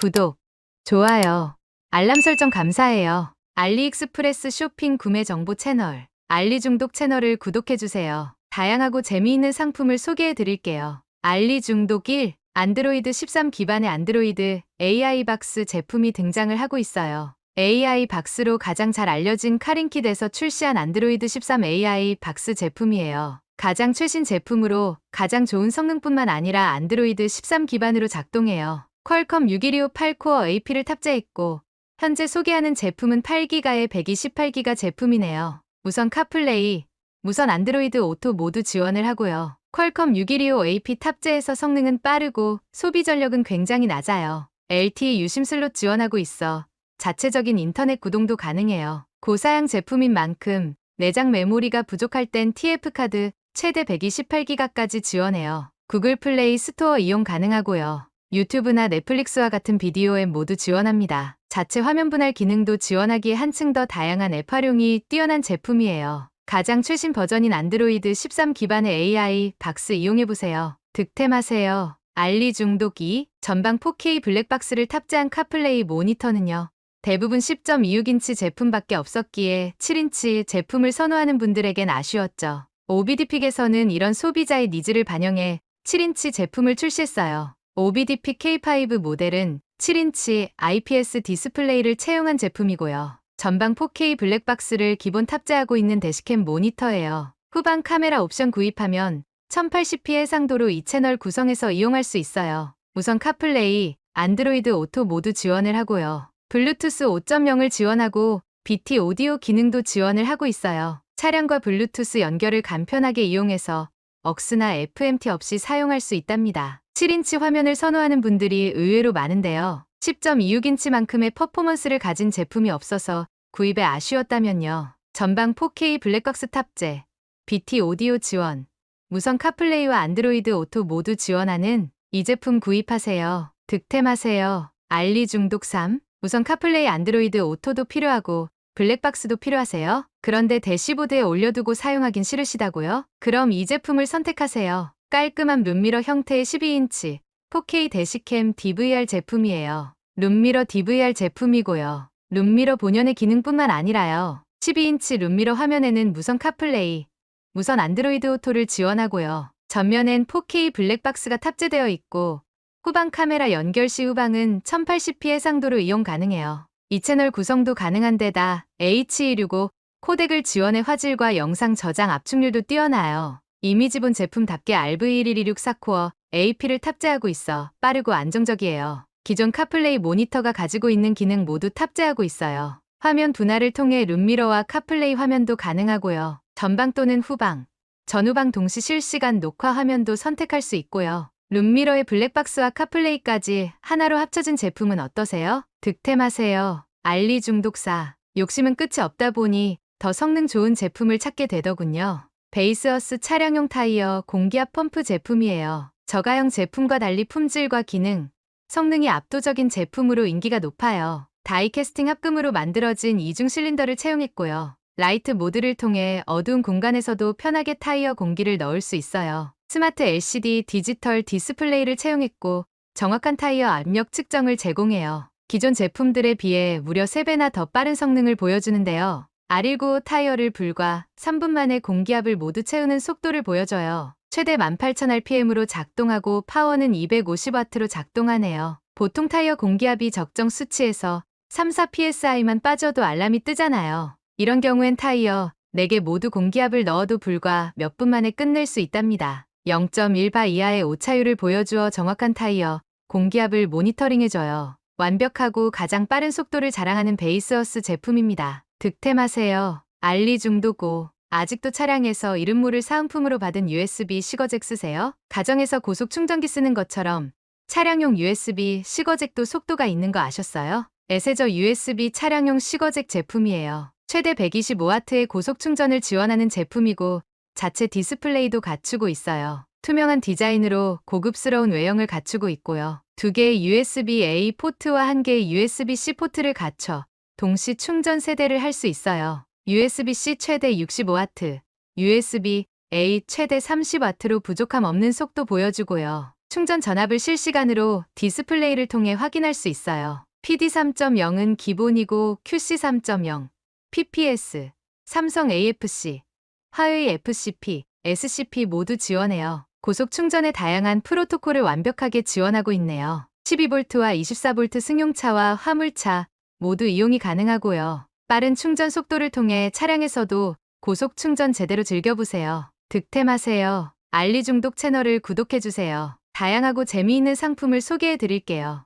구독, 좋아요, 알람 설정 감사해요. 알리익스프레스 쇼핑 구매 정보 채널, 알리중독 채널을 구독해주세요. 다양하고 재미있는 상품을 소개해 드릴게요. 알리중독 1. 안드로이드 13 기반의 안드로이드 AI 박스 제품이 등장을 하고 있어요. AI 박스로 가장 잘 알려진 카린킷에서 출시한 안드로이드 13 AI 박스 제품이에요. 가장 최신 제품으로 가장 좋은 성능뿐만 아니라 안드로이드 13 기반으로 작동해요. 퀄컴 6125 8코어 AP를 탑재했고 현재 소개하는 제품은 8기가의 128기가 제품이네요. 우선 카플레이, 무선 안드로이드 오토 모두 지원을 하고요. 퀄컴 6125 AP 탑재해서 성능은 빠르고 소비 전력은 굉장히 낮아요. LTE 유심 슬롯 지원하고 있어 자체적인 인터넷 구동도 가능해요. 고사양 제품인 만큼 내장 메모리가 부족할 땐 TF카드 최대 128기가까지 지원해요. 구글 플레이 스토어 이용 가능하고요. 유튜브나 넷플릭스와 같은 비디오 앱 모두 지원합니다. 자체 화면 분할 기능도 지원하기에 한층 더 다양한 앱 활용이 뛰어난 제품이에요. 가장 최신 버전인 안드로이드 13 기반의 AI 박스 이용해보세요. 득템하세요. 알리 중독 2. 전방 4K 블랙박스를 탑재한 카플레이 모니터는요. 대부분 10.26인치 제품밖에 없었기에 7인치 제품을 선호하는 분들에겐 아쉬웠죠. 오비디픽에서는 이런 소비자의 니즈를 반영해 7인치 제품을 출시했어요. 오비디픽 K5 모델은 7인치 IPS 디스플레이를 채용한 제품이고요. 전방 4K 블랙박스를 기본 탑재하고 있는 대시캠 모니터예요. 후방 카메라 옵션 구입하면 1080p 해상도로 이 채널 구성해서 이용할 수 있어요. 우선 카플레이, 안드로이드 오토 모두 지원을 하고요. 블루투스 5.0을 지원하고 BT 오디오 기능도 지원을 하고 있어요. 차량과 블루투스 연결을 간편하게 이용해서 억스나 FMT 없이 사용할 수 있답니다. 7인치 화면을 선호하는 분들이 의외로 많은데요. 10.26인치만큼의 퍼포먼스를 가진 제품이 없어서 구입에 아쉬웠다면요. 전방 4K 블랙박스 탑재, BT 오디오 지원, 무선 카플레이와 안드로이드 오토 모두 지원하는 이 제품 구입하세요. 득템하세요. 알리 중독 3. 우선 카플레이 안드로이드 오토도 필요하고 블랙박스도 필요하세요? 그런데 대시보드에 올려두고 사용하긴 싫으시다고요? 그럼 이 제품을 선택하세요. 깔끔한 룸미러 형태의 12인치 4K 대시캠 DVR 제품이에요. 룸미러 DVR 제품이고요. 룸미러 본연의 기능뿐만 아니라요. 12인치 룸미러 화면에는 무선 카플레이, 무선 안드로이드 오토를 지원하고요. 전면엔 4K 블랙박스가 탑재되어 있고 후방 카메라 연결 시 후방은 1080p 해상도로 이용 가능해요. 이 채널 구성도 가능한 데다 H265 코덱을 지원해 화질과 영상 저장 압축률도 뛰어나요. 이미지본 제품답게 RV1126 4코어 AP를 탑재하고 있어 빠르고 안정적이에요. 기존 카플레이 모니터가 가지고 있는 기능 모두 탑재하고 있어요. 화면 분할을 통해 룸미러와 카플레이 화면도 가능하고요. 전방 또는 후방, 전후방 동시 실시간 녹화 화면도 선택할 수 있고요. 룸미러의 블랙박스와 카플레이까지 하나로 합쳐진 제품은 어떠세요? 득템하세요. 알리 중독사. 욕심은 끝이 없다 보니 더 성능 좋은 제품을 찾게 되더군요. 베이스어스 차량용 타이어 공기압 펌프 제품이에요. 저가형 제품과 달리 품질과 기능, 성능이 압도적인 제품으로 인기가 높아요. 다이캐스팅 합금으로 만들어진 이중 실린더를 채용했고요. 라이트 모드를 통해 어두운 공간에서도 편하게 타이어 공기를 넣을 수 있어요. 스마트 LCD 디지털 디스플레이를 채용했고 정확한 타이어 압력 측정을 제공해요. 기존 제품들에 비해 무려 3배나 더 빠른 성능을 보여주는데요. R19 타이어를 불과 3분 만에 공기압을 모두 채우는 속도를 보여줘요. 최대 18,000rpm으로 작동하고 파워는 250W로 작동하네요. 보통 타이어 공기압이 적정 수치에서 3, 4psi만 빠져도 알람이 뜨잖아요. 이런 경우엔 타이어 4개 모두 공기압을 넣어도 불과 몇 분 만에 끝낼 수 있답니다. 0.1바 이하의 오차율을 보여주어 정확한 타이어 공기압을 모니터링해줘요. 완벽하고 가장 빠른 속도를 자랑하는 베이스어스 제품입니다. 득템하세요. 알리 중독5. 아직도 차량에서 이름모를 사은품으로 받은 USB 시거잭 쓰세요? 가정에서 고속 충전기 쓰는 것처럼 차량용 USB 시거잭도 속도가 있는 거 아셨어요? 에세저 USB 차량용 시거잭 제품이에요. 최대 125W의 고속 충전을 지원하는 제품이고 자체 디스플레이도 갖추고 있어요. 투명한 디자인으로 고급스러운 외형을 갖추고 있고요. 두 개의 USB-A 포트와 한 개의 USB-C 포트를 갖춰 동시 충전 세대를 할 수 있어요. USB-C 최대 65W, USB-A 최대 30W로 부족함 없는 속도 보여주고요. 충전 전압을 실시간으로 디스플레이를 통해 확인할 수 있어요. PD 3.0은 기본이고 QC 3.0, PPS, 삼성 AFC, 화웨이 FCP, SCP 모두 지원해요. 고속 충전의 다양한 프로토콜을 완벽하게 지원하고 있네요. 12V와 24V 승용차와 화물차 모두 이용이 가능하고요. 빠른 충전 속도를 통해 차량에서도 고속 충전 제대로 즐겨보세요. 득템하세요. 알리 중독 채널을 구독해주세요. 다양하고 재미있는 상품을 소개해 드릴게요.